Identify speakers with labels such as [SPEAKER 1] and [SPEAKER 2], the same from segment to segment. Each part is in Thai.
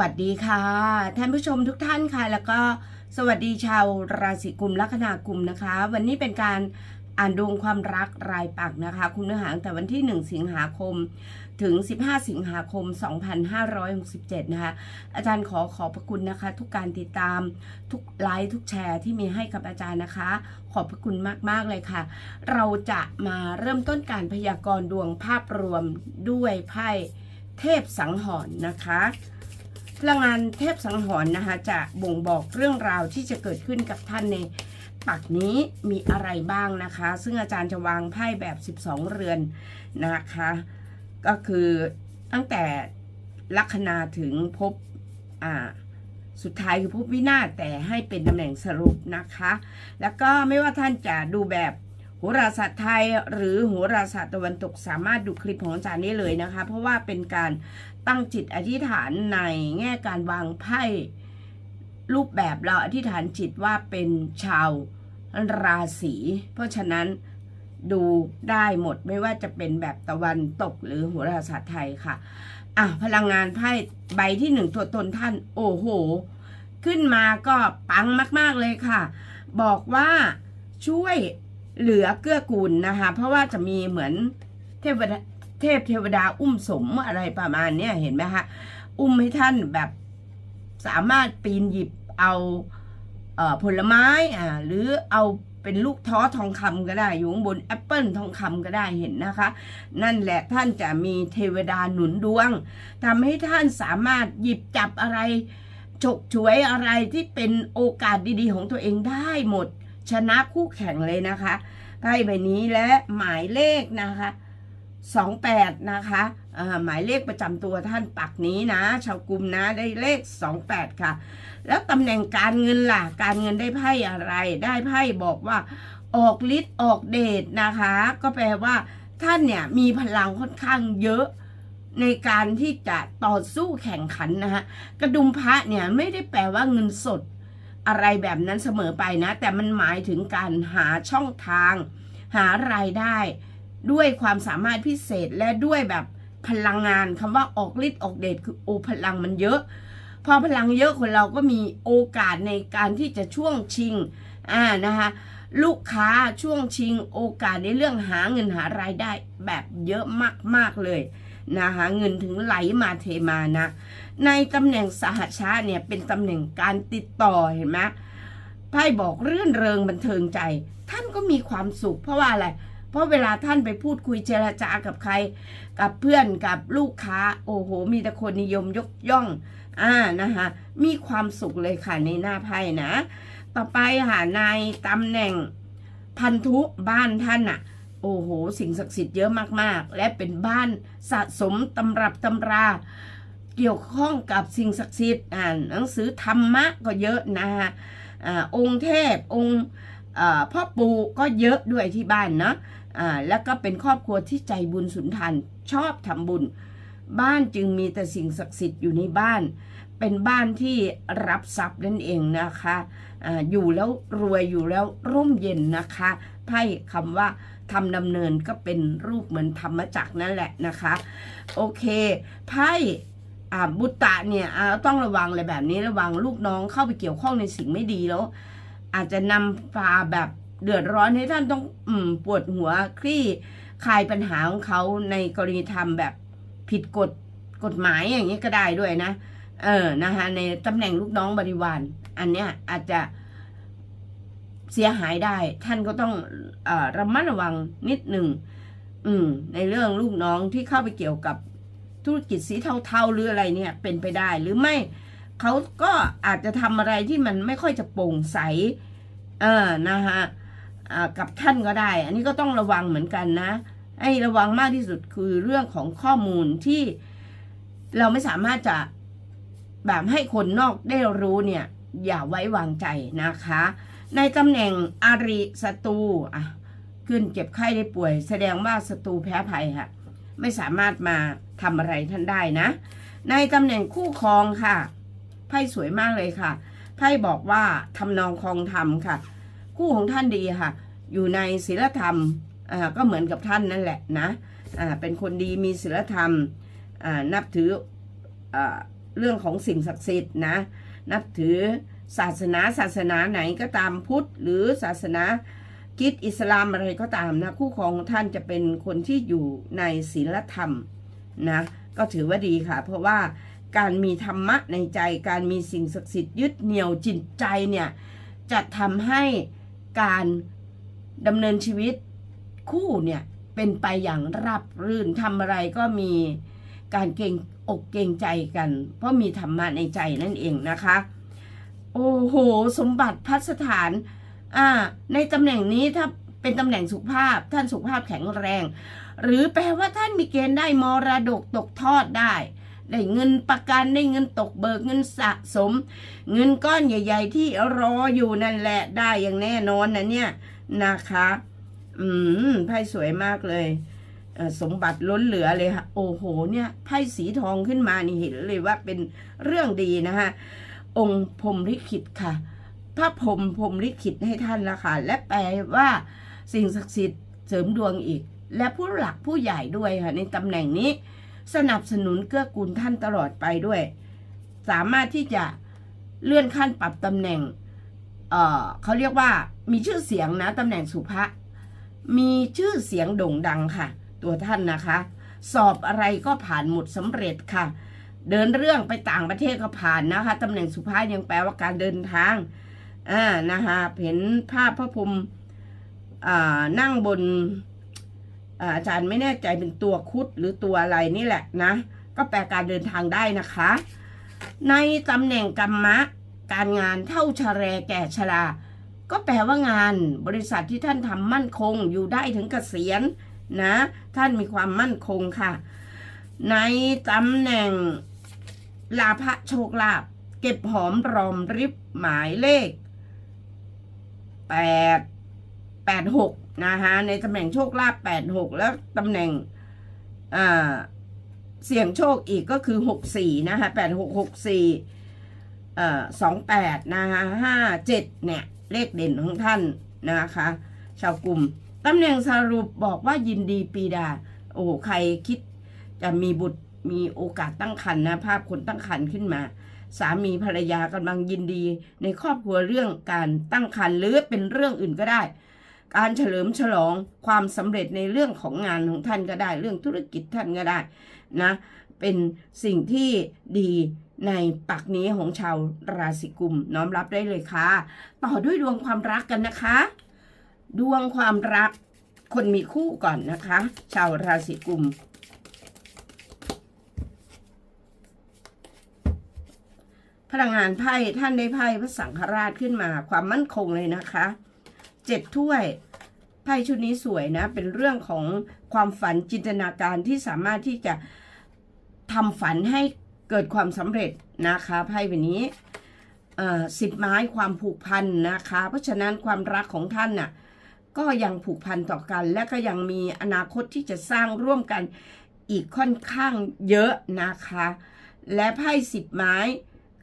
[SPEAKER 1] วัสดีค่ะ ท่านผู้ชมทุกท่านค่ะ แล้วก็สวัสดีชาวราศีกุมลัคนากุมนะคะ วันนี้เป็นการอ่านดวงความรักรายปักนะคะ คุณเนื้อหาแต่วันที่ 1 สิงหาคม ถึง 15 สิงหาคม 2567 นะคะ อาจารย์ขอขอบพระคุณนะคะ ทุกการติดตามทุกไลค์ทุกแชร์ที่มีให้กับอาจารย์นะคะ ขอบพระคุณมาก ๆ เลยค่ะ เราจะมาเริ่มต้นการพยากรณ์ดวงภาพรวมด้วยไพ่เทพสังหรณ์นะคะ พลังงานเทพสังหรณ์นะคะ จะบ่งบอกเรื่องราวที่จะเกิดขึ้นกับท่านในปักนี้มีอะไรบ้างนะคะ ซึ่งอาจารย์จะวางไพ่แบบ 12 เรือนนะคะ ก็คือตั้งแต่ลัคนาถึงภพอ่าสุดท้ายคือภพวินาศแต่ให้เป็นตำแหน่งสรุปนะคะ แล้วก็ไม่ว่าท่านจะดูแบบ โหราศาสตร์ไทยหรือโหราศาสตร์ตะวันตกสามารถดูคลิปของอาจารย์ได้เลยนะคะ เพราะว่าเป็นการตั้งจิตอธิษฐานในแง่การวางไพ่รูปแบบเราอธิษฐานจิตว่าเป็นชาวราศีเพราะฉะนั้นดูได้หมดไม่ว่าจะเป็นแบบตะวันตกหรือโหราศาสตร์ไทยค่ะอะพลังงานไพ่ใบที่หนึ่งตัวตนท่าน โอ้โห ขึ้นมาก็ปังมาก ๆเลยค่ะ บอกว่าช่วย เหลือเกื้อกูลนะคะ เพราะว่าจะมีเหมือนเทพเทพเทวดาอุ้มสมอะไรประมาณเนี้ยเห็นไหมคะอุ้มให้ท่านแบบสามารถปีนหยิบเอาเออผลไม้อ่าหรือเอาเป็นลูกท้อทองคำก็ได้ อยู่ข้างบนแอปเปิลทองคำก็ได้เห็นนะคะ นั่นแหละท่านจะมีเทวดาหนุนดวงทำให้ท่านสามารถหยิบจับอะไรฉกฉวยอะไรที่เป็นโอกาสดีๆ ของตัวเองได้หมด ชนะคู่แข่งเลยนะคะไพ่ใบนี้และหมายเลขนะคะ28นะคะหมายเลขประจำตัวท่านปักนี้นะ ชาวกลุ่มนะได้เลข28ค่ะ แล้วตำแหน่งการเงินล่ะ การเงินได้ไพ่อะไร ได้ไพ่บอกว่าออกฤทธิ์ออกเดชนะคะ ก็แปลว่าท่านเนี่ยมีพลังค่อนข้างเยอะในการที่จะต่อสู้แข่งขันนะคะกระดุมพระเนี่ยไม่ได้แปลว่าเงินสด อะไรแบบนั้นเสมอไปนะ แต่มันหมายถึงการหาช่องทาง หารายได้ ด้วยความสามารถพิเศษและด้วยแบบพลังงานคำว่าออกฤทธิ์ออกเดชคือโอพลังมันเยอะ พอพลังเยอะคนเราก็มีโอกาสในการที่จะช่วงชิงอ่านะคะลูกค้าช่วงชิงโอกาสในเรื่องหาเงินหารายได้แบบเยอะมากๆเลย นะคะเงินถึงไหลมาเทมานะ ในตำแหน่งสหชาติเนี่ยเป็นตำแหน่งการติดต่อเห็นไหมไพ่บอกเรื่อนเริงบันเทิงใจ ท่านก็มีความสุข เพราะว่าอะไร เพราะเวลาท่านไปพูดคุยเจรจากับใคร กับเพื่อนกับลูกค้า โอ้โห มีแต่คนนิยมยกย่อง อ่านะคะมีความสุขเลยค่ะในหน้าไพ่นะ ต่อไปค่ะในตำแหน่งพันธุบ้านท่านอะ โอ้โห สิ่งศักดิ์สิทธิ์เยอะมากๆ และเป็นบ้านสะสมตำรับตำรา เกี่ยวข้องกับสิ่งศักดิ์สิทธิ์อ่านหนังสือธรรมะก็เยอะนะคะองค์เทพองค์พ่อปู่ก็เยอะด้วยที่บ้านเนาะอ่าแล้วก็เป็นครอบครัวที่ใจบุญสุนทันชอบทำบุญ บ้านจึงมีแต่สิ่งศักดิ์สิทธิ์อยู่ในบ้าน เป็นบ้านที่รับทรัพย์นั่นเองนะคะอาอยู่แล้วรวยอยู่แล้วร่มเย็นนะคะไพ่คำว่า ทำดำเนินก็เป็นรูปเหมือนธรรมจักรนั่นแหละนะคะ โอเคไพ่บุตตะเนี่ยต้องระวังเลยแบบนี้ระวังลูกน้องเข้าไปเกี่ยวข้องในสิ่งไม่ดีแล้ว อาจจะนำพาแบบเดือดร้อนให้ท่านต้องอปวดหัวคลี่คลายปัญหาของเขาในกรณีทำแบบผิดกฎกฎหมายอย่างนี้ก็ได้ด้วยนะ เออนะคะในตำแหน่งลูกน้องบริวาร อันเนี้ยอาจจะ เสียหายได้ ท่านก็ต้องอระมัดระวังนิดหนึ่งอืม ในเรื่องลูกน้องที่เข้าไปเกี่ยวกับธุรกิจสีเทาๆหรืออะไรเนี่ย เป็นไปได้หรือไม่เขาก็อาจจะทำอะไรที่มันไม่ค่อยจะโปร่งใส เออนะคะกับท่านก็ได้ อันนี้ก็ต้องระวังเหมือนกันนะให้ระวังมากที่สุดคือเรื่องของข้อมูลที่เราไม่สามารถจะแบบให้คนนอกได้รู้เนี่ย อย่าไว้วางใจนะคะ ในตำแหน่งอาริศัตรูอะขึ้นเจ็บไข้ได้ป่วย แสดงว่าศัตรูแพ้ภัยค่ะ ไม่สามารถมาทำอะไรท่านได้นะ ในตำแหน่งคู่ครองค่ะไพ่สวยมากเลยค่ะไพ่บอกว่าทำนองครองธรรมค่ะ คู่ของท่านดีค่ะ อยู่ในศีลธรรมอ่าก็เหมือนกับท่านนั่นแหละนะอ่าเป็นคนดีมีศีลธรรมอ่านับถืออ่าเรื่องของสิ่งศักดิ์สิทธิ์นะ นับถือ ศาสนาศาสนาไหนก็ตามพุทธ หรือศาสนาคิดอิสลามอะไรก็ตามนะ คู่ครองท่านจะเป็นคนที่อยู่ในศีลธรรมนะก็ถือว่าดีค่ะ เพราะว่าการมีธรรมะในใจการมีสิ่งศักดิ์สิทธิ์ยึดเหนี่ยวจิตใจเนี่ยจะทำให้การดำเนินชีวิตคู่เนี่ยเป็นไปอย่างราบรื่นทำอะไรก็มีการเกรงอกเกรงใจกัน เพราะมีธรรมะในใจนั่นเองนะคะ โอ้โห สมบัติพัสถาน อ่า ในตำแหน่งนี้ถ้าเป็นตำแหน่งสุภาพ ท่านสุภาพแข็งแรง หรือแปลว่าท่านมีเกณฑ์ได้มรดกตกทอดได้ ได้เงินประกันได้เงินตกเบิกเงินสะสม เงินก้อนใหญ่ ๆ ที่รออยู่นั่นแหละได้อย่างแน่นอนนะเนี่ยนะคะ อืมไพ่สวยมากเลยสมบัติล้นเหลือเลยค่ะโอ้โหเนี่ยไพ่สีทองขึ้นมานี่เห็นเลยว่าเป็นเรื่องดีนะคะ องค์พรมลิขิตค่ะ พระพรมพรมลิขิตให้ท่านละค่ะ และแปลว่าสิ่งศักดิ์สิทธิ์เสริมดวงอีก และผู้หลักผู้ใหญ่ด้วยค่ะ ในตำแหน่งนี้ สนับสนุนเกื้อกูลท่านตลอดไปด้วย สามารถที่จะเลื่อนขั้นปรับตำแหน่งเเขาเรียกว่ามีชื่อเสียงนะตำแหน่งสุภะมีชื่อเสียงโด่งดังค่ะ ตัวท่านนะคะ สอบอะไรก็ผ่านหมดสำเร็จค่ะ เดินเรื่องไปต่างประเทศก็ผ่านนะคะตำแหน่งสุภาพยังแปลว่าการเดินทางอ่านะคะเห็นภาพพระพรหมอ่านั่งบนอ่าอาจารย์ไม่แน่ใจเป็นตัวคุดหรือตัวอะไรนี่แหละนะ ก็แปลการเดินทางได้นะคะ ในตำแหน่งกรรมะ การงานเท่าชะแรแก่ชราก็แปลว่างานบริษัทที่ท่านทำมั่นคงอยู่ได้ถึงเกษียณนะ ท่านมีความมั่นคงค่ะ ในตำแหน่ง ลาภะโชคลาภเก็บหอมรอมริบหมายเลขแปดแปดหกนะคะในตำแหน่งโชคลาภแปดหกแล้วตำแหน่งเสี่ยงโชคอีกก็คือหกสี่นะคะแปดหกหกสี่เอ่อสองแปดนะคะห้าเจ็ดเนี่ย เลขเด่นของท่านนะคะ ชาวกลุ่มตำแหน่งสรุปบอกว่ายินดีปีดา โอ้ใครคิดจะมีบุตร มีโอกาสตั้งครรภ์นะภาพคนตั้งครรภ์ขึ้นมา สามีภรรยากำลังยินดี ในครอบครัวเรื่องการตั้งครรภ์หรือเป็นเรื่องอื่นก็ได้ การเฉลิมฉลองความสำเร็จในเรื่องของงานของท่านก็ได้ เรื่องธุรกิจท่านก็ได้นะเป็นสิ่งที่ดีในปักนี้ของชาวราศีกุมน้อมรับได้เลยค่ะ ต่อด้วยดวงความรักกันนะคะ ดวงความรักคนมีคู่ก่อนนะคะ ชาวราศีกุม ลังงานไพ่ท่านได้ไพ่พระสังฆราชขึ้นมาความมั่นคงเลยนะคะเจ็ดถ้วยไพ่ชุดนี้สวยนะ เป็นเรื่องของความฝันจินตนาการที่สามารถที่จะทำฝันให้เกิดความสำเร็จนะคะไพ่ใบนี้สิบไม้ความผูกพันนะคะ เพราะฉะนั้นความรักของท่านน่ะก็ยังผูกพันต่อกัน และก็ยังมีอนาคตที่จะสร้างร่วมกันอีกค่อนข้างเยอะนะคะ และไพ่สิบไม้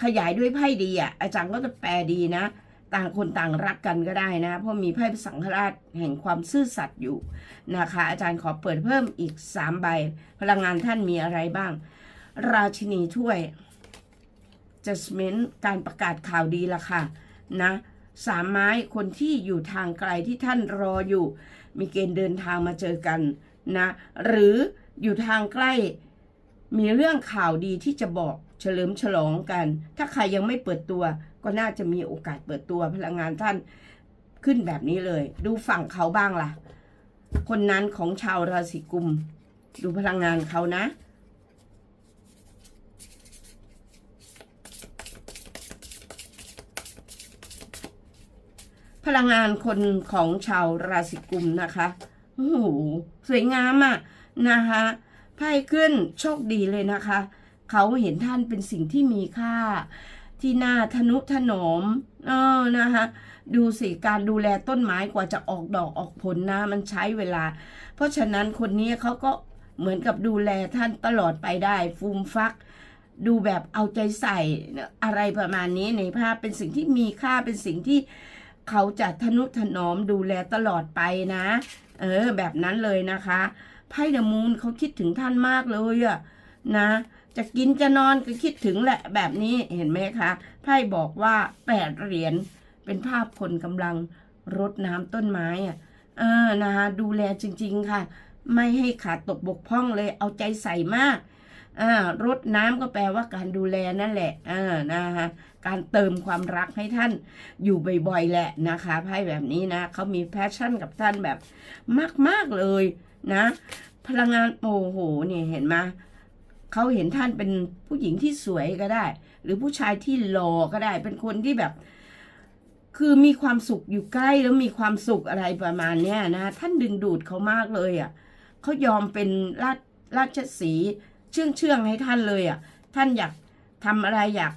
[SPEAKER 1] ขยายด้วยไพ่ดีอะ อาจารย์ก็จะแปลดีนะ ต่างคนต่างรักกันก็ได้นะ เพราะมีไพ่สังฆราชแห่งความซื่อสัตย์อยู่นะคะ อาจารย์ขอเปิดเพิ่มอีกสามใบ พลังงานท่านมีอะไรบ้าง ราชินีถ้วย judgment การประกาศข่าวดีละค่ะนะสามไม้คนที่อยู่ทางไกลที่ท่านรออยู่ มีเกณฑ์เดินทางมาเจอกันนะ หรืออยู่ทางใกล้ มีเรื่องข่าวดีที่จะบอกเฉลิมฉลองกัน ถ้าใครยังไม่เปิดตัว ก็น่าจะมีโอกาสเปิดตัวพลังงานท่านขึ้นแบบนี้เลย ดูฝั่งเขาบ้างล่ะ คนนั้นของชาวราศีกุม ดูพลังงานเขานะพลังงานคนของชาวราศีกุมนะคะ โอ้โห สวยงามอะ่ะนะคะ ไพ่ขึ้นโชคดีเลยนะคะ เขาเห็นท่านเป็นสิ่งที่มีค่า ที่น่าทนุถนอมเออนะคะดูสิการดูแลต้นไม้กว่าจะออกดอกออกผลนะ มันใช้เวลา เพราะฉะนั้นคนนี้เขาก็เหมือนกับดูแลท่านตลอดไปได้ ฟูมฟัก ดูแบบเอาใจใส่อะไรประมาณนี้ในภาพเป็นสิ่งที่มีค่าเป็นสิ่งที่เขาจะทนุถนอมดูแลตลอดไปนะ เออ แบบนั้นเลยนะคะ ไพ่เดอะมูนเขาคิดถึงท่านมากเลยอะนะ จะกินจะนอนก็คิดถึงแหละแบบนี้เห็นไหมคะไพ่บอกว่าแปดเหรียญเป็นภาพคนกำลังรดน้ำต้นไม้อะเออนะคะดูแลจริง ๆ ค่ะ ไม่ให้ขาดตกบกพร่องเลยเอาใจใส่มากอ่ารดน้ำก็แปลว่าการดูแลนั่นแหละอ่านะคะการเติมความรักให้ท่านอยู่บ่อยๆแหละนะคะไพ่แบบนี้นะเขามีแพชชั่นกับท่านแบบมากๆเลย นะ พลังงานโอ้โหเนี่ยเห็นไหมเขาเห็นท่านเป็นผู้หญิงที่สวยก็ได้ หรือผู้ชายที่หล่อก็ได้ เป็นคนที่แบบ คือมีความสุขอยู่ใกล้แล้วมีความสุขอะไรประมาณเนี้ยนะท่านดึงดูดเขามากเลยอะเขายอมเป็นราชราชสีเชื่องเชื่องให้ท่านเลยอะ ท่านอยากทำอะไรอยาก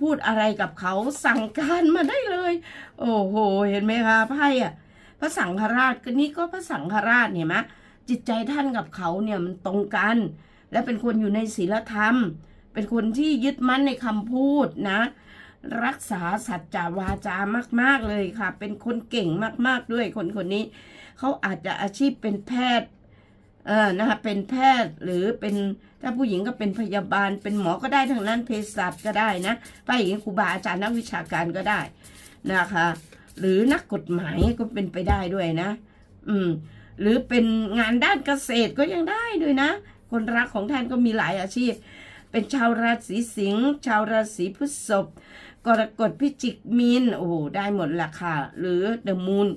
[SPEAKER 1] พูดอะไรกับเขาสั่งการมาได้เลย โอ้โห เห็นไหมคะไพ่อะ พระสังฆราชก็นี่ก็พระสังฆราชเห็นไหมจิตใจท่านกับเขาเนี่ยมันตรงกัน และเป็นคนอยู่ในศีลธรรม เป็นคนที่ยึดมั่นในคำพูดนะ รักษาสัจจาวาจามาก ๆเลยค่ะ เป็นคนเก่งมาก ๆด้วยคนคนนี้ เขาอาจจะอาชีพเป็นแพทย์เออนะคะเป็นแพทย์หรือเป็นถ้าผู้หญิงก็เป็นพยาบาล เป็นหมอก็ได้ทั้งนั้นเภสัชก็ได้นะป้าหญิงครูบาอาจารย์นักวิชาการก็ได้นะคะ หรือนักกฎหมายก็เป็นไปได้ด้วยนะ อืม หรือเป็นงานด้านเกษตรก็ยังได้ด้วยนะ คนรักของท่านก็มีหลายอาชีพ เป็นชาวราศีสิงห์ชาวราศีพฤษภกรกฎพิจิกมีนโอ้โหได้หมดละค่ะ หรือเดอะมูน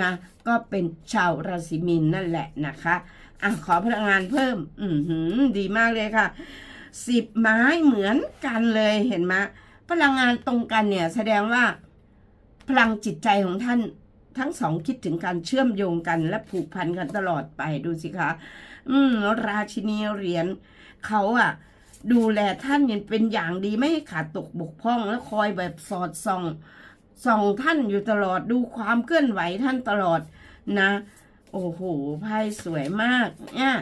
[SPEAKER 1] นะก็เป็นชาวราศีมีนนั่นแหละนะคะอะขอพลังงานเพิ่ม อือหือดีมากเลยค่ะสิบไม้เหมือนกันเลยเห็นไหมพลังงานตรงกันเนี่ยแสดงว่า พลังจิตใจของท่านทั้งสองคิดถึงการเชื่อมโยงกันและผูกพันกันตลอดไปดูสิคะ อืม ราชินีเหรียญเขาอะดูแลท่านเป็นอย่างดีไม่ให้ขาดตกบกพร่อง และคอยแบบสอดส่องส่องท่านอยู่ตลอดดูความเคลื่อนไหวท่านตลอดนะ โอ้โหไพ่สวยมากเนี่ย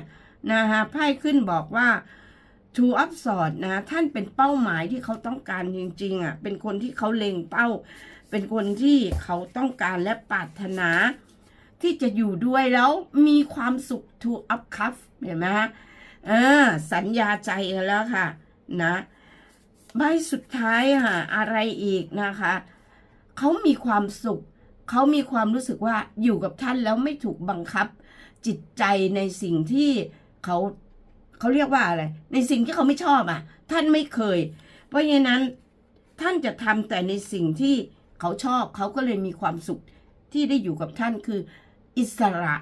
[SPEAKER 1] นะคะไพ่ขึ้นบอกว่าทูอัพสอดนะ ท่านเป็นเป้าหมายที่เขาต้องการจริง ๆอะเป็นคนที่เขาเล็งเป้า เป็นคนที่เขาต้องการและปรารถนา ที่จะอยู่ด้วยแล้วมีความสุข to up cup เห็นไหมฮะเออสัญญาใจกันแล้วค่ะ นะใบสุดท้ายค่ะอะไรอีกนะคะ เขามีความสุข เขามีความรู้สึกว่าอยู่กับท่านแล้วไม่ถูกบังคับ จิตใจในสิ่งที่เขาเขาเรียกว่าอะไร ในสิ่งที่เขาไม่ชอบอะ ท่านไม่เคย เพราะฉะนั้นท่านจะทำแต่ในสิ่งที่ เขาชอบเขาก็เลยมีความสุขที่ได้อยู่กับท่านคือ อิสระ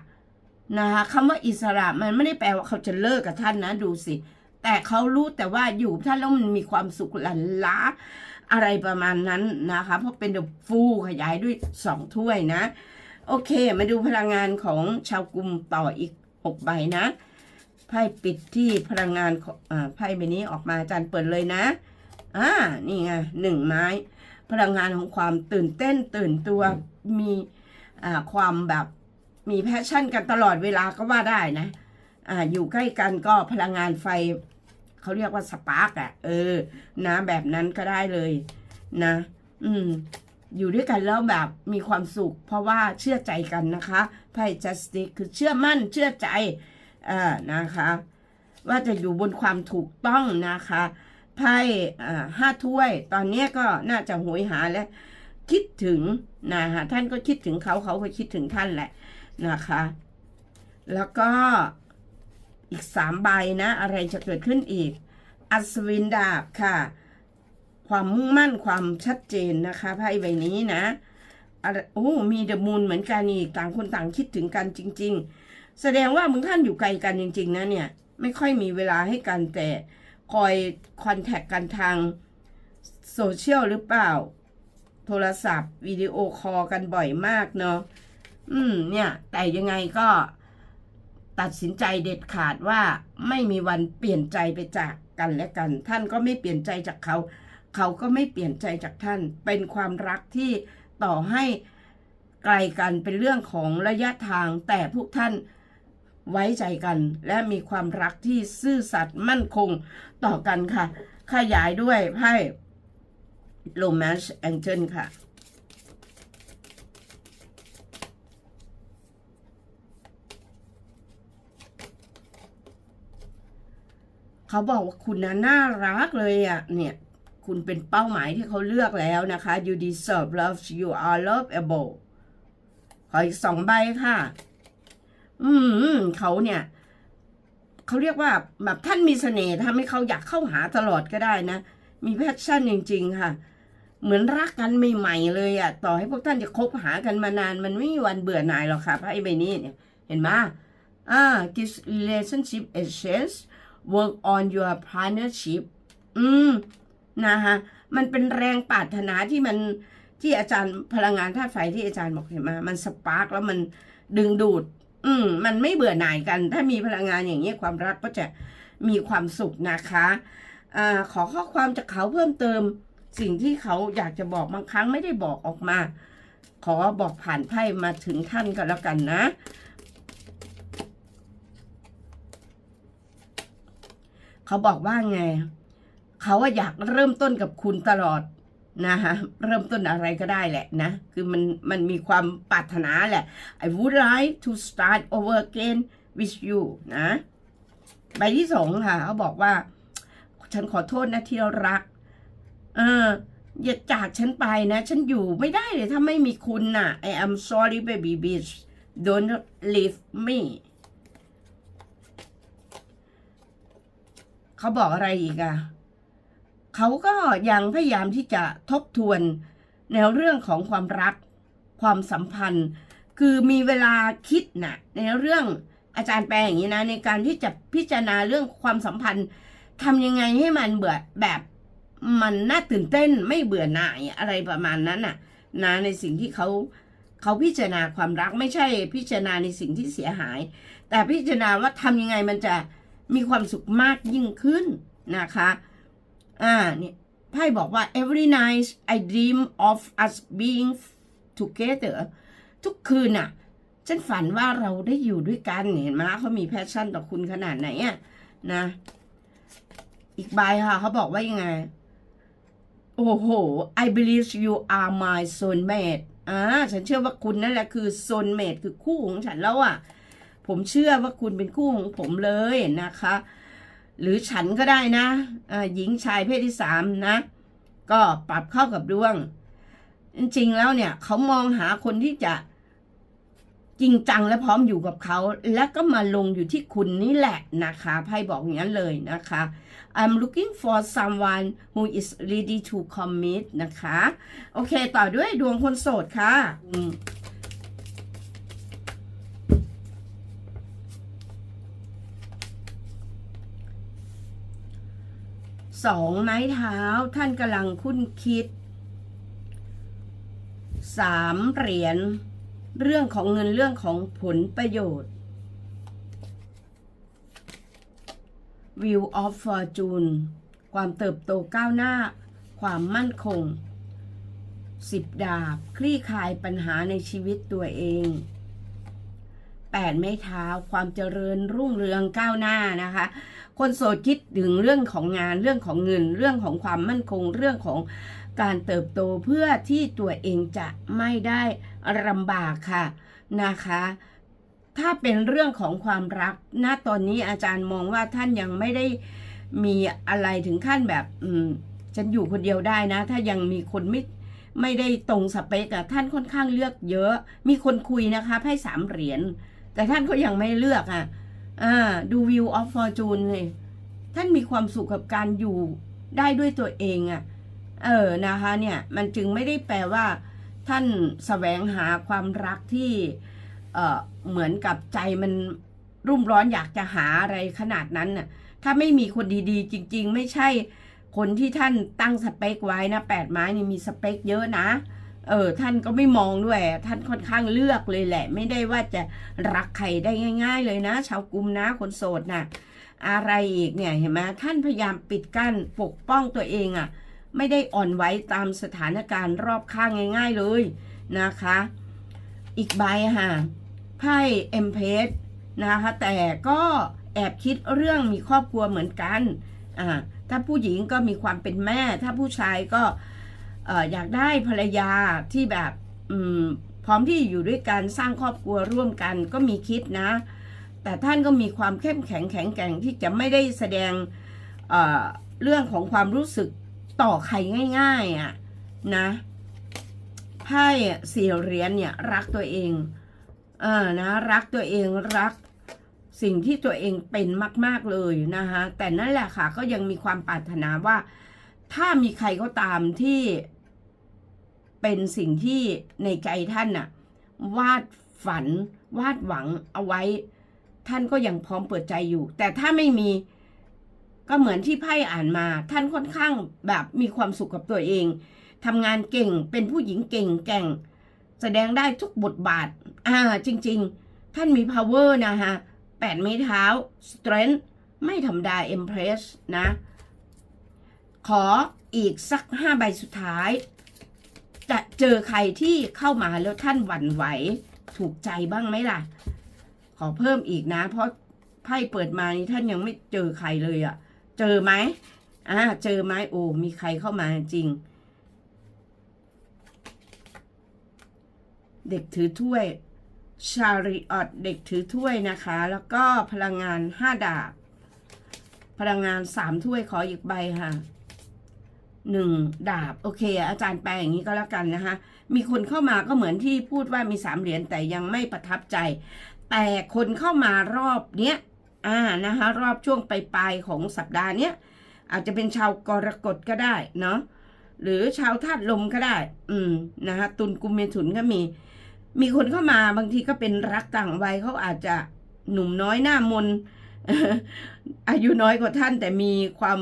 [SPEAKER 1] นะคะคำว่าอิสระมันไม่ได้แปลว่าเขาจะเลิกกับท่านนะดูสิ แต่เขารู้แต่ว่าอยู่ท่านแล้วมันมีความสุขหลันล้าอะไรประมาณนั้นนะคะ เพราะเป็นเดฟูขยายด้วยสองถ้วยนะ โอเค มาดูพลังงานของชาวกลุ่มต่ออีกหกใบนะไพ่ปิดที่พลังงานของอ่าไพ่ใบนี้ออกมาอาจารย์เปิดเลยนะอ่านี่ไงหนึ่งไม้ พลังงานของความตื่นเต้นตื่นตัวมีอ่าความแบบมีแพชชั่นกันตลอดเวลาก็ว่าได้นะอ่าอยู่ใกล้กันก็พลังงานไฟเขาเรียกว่าสปาร์กอะเออ นะแบบนั้นก็ได้เลยนะ อืม อยู่ด้วยกันแล้วแบบมีความสุข เพราะว่าเชื่อใจกันนะคะไพ่จัสติกคือเชื่อมั่นเชื่อใจอ่านะคะ ว่าจะอยู่บนความถูกต้องนะคะ ไพ่ห้าถ้วย ตอนนี้ก็น่าจะหวยหาและคิดถึงนะคะท่านก็คิดถึงเขาเขาก็คิดถึงท่านแหละนะคะ แล้วก็อีกสามใบนะ อะไรจะเกิดขึ้นอีก อัศวินดาบค่ะ ความมุ่งมั่นความชัดเจนนะคะไพ่ใบนี้นะโอ้มีเดอะมูนเหมือนกันอีกต่างคนต่างคิดถึงกันจริง ๆ แสดงว่ามึงท่านอยู่ไกลกันจริง ๆ นะเนี่ย ไม่ค่อยมีเวลาให้กันแต่ คอยคอนแทคกันทางโซเชียลหรือเปล่า โทรศัพท์วิดีโอคอลกันบ่อยมากเนาะอืมเนี่ย แต่ยังไงก็ตัดสินใจเด็ดขาดว่าไม่มีวันเปลี่ยนใจไปจากกันและกัน ท่านก็ไม่เปลี่ยนใจจากเขา เขาก็ไม่เปลี่ยนใจจากท่าน เป็นความรักที่ต่อให้ไกลกันเป็นเรื่องของระยะทางแต่พวกท่าน ไว้ใจกัน และมีความรักที่ซื่อสัตย์มั่นคงต่อกันค่ะ ขยายด้วยไพ่ Romance Angel ค่ะเขาบอกว่าคุณนะน่ารักเลยอะเนี่ยคุณเป็นเป้าหมายที่เขาเลือกแล้วนะคะ you deserve love you are lovable ขออีกสองใบค่ะ อืมเขาเนี่ยเขาเรียกว่าแบบท่านมีเสน่ห์ทำให้เขาอยากเข้าหาตลอดก็ได้นะ มีแพชชั่นจริง ๆ ค่ะ เหมือนรักกันใหม่ๆเลยอะ่ะ ต่อให้พวกท่านจะคบหากันมานาน มันไม่มีวันเบื่อหน่ายหรอกค่ะไพ่ใบนี้เนี่ย เห็นไหมอ่า gives relationship a chance work on your partnership อืมนะคะมันเป็นแรงปรารถนาที่มันที่อาจารย์พลังงานธาตุไฟที่อาจารย์บอกเห็นไหมมันสปาร์กแล้วมันดึงดูด อืม มันไม่เบื่อหน่ายกัน ถ้ามีพลังงานอย่างนี้ความรักก็จะมีความสุขนะคะอ่าขอข้อความจากเขาเพิ่มเติม สิ่งที่เขาอยากจะบอกบางครั้งไม่ได้บอกออกมา ขอบอกผ่านไพ่มาถึงท่านก็แล้วกันนะเขาบอกว่าไง เขาว่าอยากเริ่มต้นกับคุณตลอด นะคะเริ่มต้นอะไรก็ได้แหละนะ คือมันมันมีความปรารถนาแหละ I would like to start over again with you นะ ใบที่สองค่ะเขาบอกว่า ฉันขอโทษนะที่เรารัก เอออย่าจากฉันไปนะ ฉันอยู่ไม่ได้เลยถ้าไม่มีคุณน่ะ I am sorry baby bitch don't leave me เขาบอกอะไรอีกอะ เขาก็ยังพยายามที่จะทบทวนแนวเรื่องของความรักความสัมพันธ์ คือมีเวลาคิดนะในเรื่องอาจารย์แปลอย่างนี้นะ ในการที่จะพิจารณาเรื่องความสัมพันธ์ทำยังไงให้มันเบื่อแบบมันน่าตื่นเต้นไม่เบื่อหน่ายอะไรประมาณนั้นน่ะนะในสิ่งที่เขาเขาพิจารณาความรักไม่ใช่พิจารณาในสิ่งที่เสียหาย แต่พิจารณาว่าทำยังไงมันจะมีความสุขมากยิ่งขึ้นนะคะ อ่าเนี่ยไพ่บอกว่า every night I dream of us being together ทุกคืนน่ะ ฉันฝันว่าเราได้อยู่ด้วยกันเห็นไหมเขามีแพชชั่นต่อคุณขนาดไหนอะนะ อีกใบค่ะเขาบอกว่ายังไง โอ้โห I believe you are my soulmate อ่าฉันเชื่อว่าคุณนั่นแหละคือ soulmate คือคู่ของฉันแล้วอะ ผมเชื่อว่าคุณเป็นคู่ของผมเลยนะคะ หรือฉันก็ได้นะอ่าหญิงชายเพศที่สามนะ ก็ปรับเข้ากับดวง จริงๆแล้วเนี่ยเขามองหาคนที่จะจริงจังและพร้อมอยู่กับเขา แล้วก็มาลงอยู่ที่คุณนี่แหละนะคะไพ่บอกอย่างนั้นเลยนะคะ I'm looking for someone who is ready to commit นะคะ โอเค ต่อด้วยดวงคนโสดค่ะ สองไม้เท้าท่านกำลังคุ้นคิดสามเหรียญเรื่องของเงินเรื่องของผลประโยชน์ View of Fortune ความเติบโตก้าวหน้า ความมั่นคงสิบดาบ คลี่คลายปัญหาในชีวิตตัวเองแปดไม้เท้าความเจริญรุ่งเรืองก้าวหน้านะคะ คนโสดคิดถึงเรื่องของงานเรื่องของเงิน เรื่องของความมั่นคง เรื่องของการเติบโตเพื่อที่ตัวเองจะไม่ได้ลำบากค่ะนะคะ ถ้าเป็นเรื่องของความรักณตอนนี้อาจารย์มองว่าท่านยังไม่ได้มีอะไรถึงขั้นแบบอืมฉันอยู่คนเดียวได้นะ ถ้ายังมีคนไม่ไม่ได้ตรงสเปกอะท่านค่อนข้างเลือกเยอะ มีคนคุยนะคะไพ่สามเหรียญแต่ท่านก็ยังไม่เลือกอะ อ่าดูวิวออฟฟอร์จูนเลยท่านมีความสุขกับการอยู่ได้ด้วยตัวเองอะเออนะคะเนี่ยมันจึงไม่ได้แปลว่า ท่านแสวงหาความรักที่เอ่อเหมือนกับใจมันรุ่มร้อนอยากจะหาอะไรขนาดนั้นน่ะถ้าไม่มีคนดีๆ จริง ๆ ไม่ใช่คนที่ท่านตั้งสเปคไว้นะแปดไม้นี่มีสเปคเยอะนะ เออท่านก็ไม่มองด้วย ท่านค่อนข้างเลือกเลยแหละ ไม่ได้ว่าจะรักใครได้ง่าย ๆ เลยนะ ชาวกุมนะคนโสดนะ่ะ อะไรอีกเนี่ยเห็นไหมท่านพยายามปิดกั้นปกป้องตัวเองอะ่ะ ไม่ได้อ่อนไหวตามสถานการณ์รอบข้างง่าย ๆเลยนะคะ อีกใบค่ะไพ่เอ็มเพสนะคะ แต่ก็แอบคิดเรื่องมีครอบครัวเหมือนกันอ่าถ้าผู้หญิงก็มีความเป็นแม่ ถ้าผู้ชายก็ อยากได้ภรรยาที่แบบพร้อมที่อยู่ด้วยกันสร้างครอบครัวร่วมกันก็มีคิดนะ แต่ท่านก็มีความเข้มแข็งแข็งแกร่งที่จะไม่ได้แสดงเเรื่องของความรู้สึกต่อใครง่าย ๆอะนะไพ่สี่เหรียญเนี่ยรักตัวเองเออนะรักตัวเองรักสิ่งที่ตัวเองเป็นมาก ๆเลยนะคะแต่นั่นแหละค่ะก็ยังมีความปรารถนาว่า ถ้ามีใครก็ตามที่ เป็นสิ่งที่ในใจท่านน่ะวาดฝันวาดหวังเอาไว้ ท่านก็ยังพร้อมเปิดใจอยู่ แต่ถ้าไม่มีก็เหมือนที่ไพ่อ่านมา ท่านค่อนข้างแบบมีความสุขกับตัวเองทำงานเก่งเป็นผู้หญิงเก่งแกร่ง แสดงได้ทุกบทบาท อ่าจริง ๆ ท่านมี power นะฮะแปดไม้เท้า strength ไม่ธรรมดา impress นะ ขออีกสักห้าใบสุดท้าย จะเจอใครที่เข้ามาแล้วท่านหวั่นไหว ถูกใจบ้างไหมล่ะ ขอเพิ่มอีกนะ เพราะไพ่เปิดมานี้ท่านยังไม่เจอใครเลยอะ่ะ เจอไหมอ่าเจอไหมโอ้มีใครเข้ามาจริง เด็กถือถ้วยชาริออตเด็กถือถ้วยนะคะ แล้วก็พลังงานห้าดาบ พลังงานสามถ้วยขออีกใบค่ะ หนึ่งดาบ โอเค อาจารย์แปลอย่างนี้ก็แล้วกันนะคะ มีคนเข้ามาก็เหมือนที่พูดว่ามีสามเหรียญแต่ยังไม่ประทับใจ แต่คนเข้ามารอบเนี้ยอ่านะคะรอบช่วงปลายๆของสัปดาห์เนี้ยอาจจะเป็นชาวกรกฎก็ได้เนาะหรือชาวธาตุลมก็ได้ อืมนะคะตุลกุมเมถุนก็มี มีคนเข้ามาบางทีก็เป็นรักต่างวัยเขาอาจจะหนุ่มน้อยหน้ามนอายุน้อยกว่าท่านแต่มีความ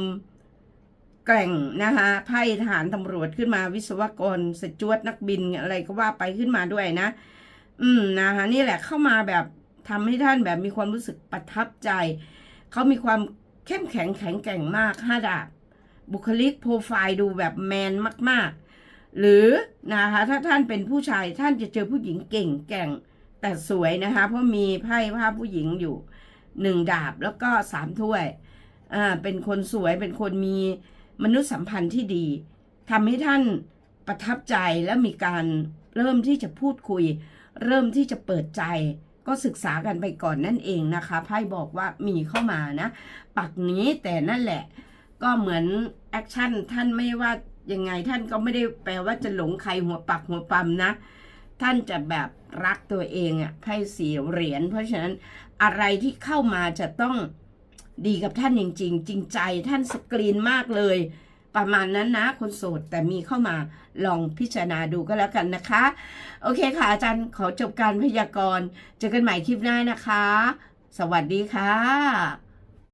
[SPEAKER 1] แกร่งนะคะไพ่ทหารตำรวจขึ้นมาวิศวกรสจวตนักบินอะไรก็ว่าไปขึ้นมาด้วยนะ อืมนะคะนี่แหละเข้ามาแบบทำให้ท่านแบบมีความรู้สึกประทับใจ เขามีความเข้มแข็งแข็งแกร่งมากห้าดาบ บุคลิกโปรไฟล์ดูแบบแมนมาก ๆ หรือนะคะถ้าท่านเป็นผู้ชายท่านจะเจอผู้หญิงเก่งแกร่งแต่สวยนะคะ เพราะมีไพ่ภาพผู้หญิงอยู่หนึ่งดาบแล้วก็สามถ้วย อ่า เป็นคนสวยเป็นคนมี มนุษยสัมพันธ์ที่ดีทำให้ท่านประทับใจและมีการเริ่มที่จะพูดคุย เริ่มที่จะเปิดใจ ก็ศึกษากันไปก่อนนั่นเองนะคะไพ่บอกว่ามีเข้ามานะ ปักนี้แต่นั่นแหละ ก็เหมือนแอคชั่นท่านไม่ว่ายังไงท่านก็ไม่ได้แปลว่าจะหลงใครหัวปักหัวปั๊มนะ ท่านจะแบบรักตัวเองอะ่ะไพ่สีเหรียญเพราะฉะนั้นอะไรที่เข้ามาจะต้อง ดีกับท่านจริงๆ จริงใจท่านสกรีนมากเลย ประมาณนั้นนะ คนโสดแต่มีเข้ามาลองพิจารณาดูก็แล้วกันนะคะ โอเคค่ะ อาจารย์ขอจบการพยากรณ์เจอกันใหม่คลิปหน้านะคะ สวัสดีค่ะ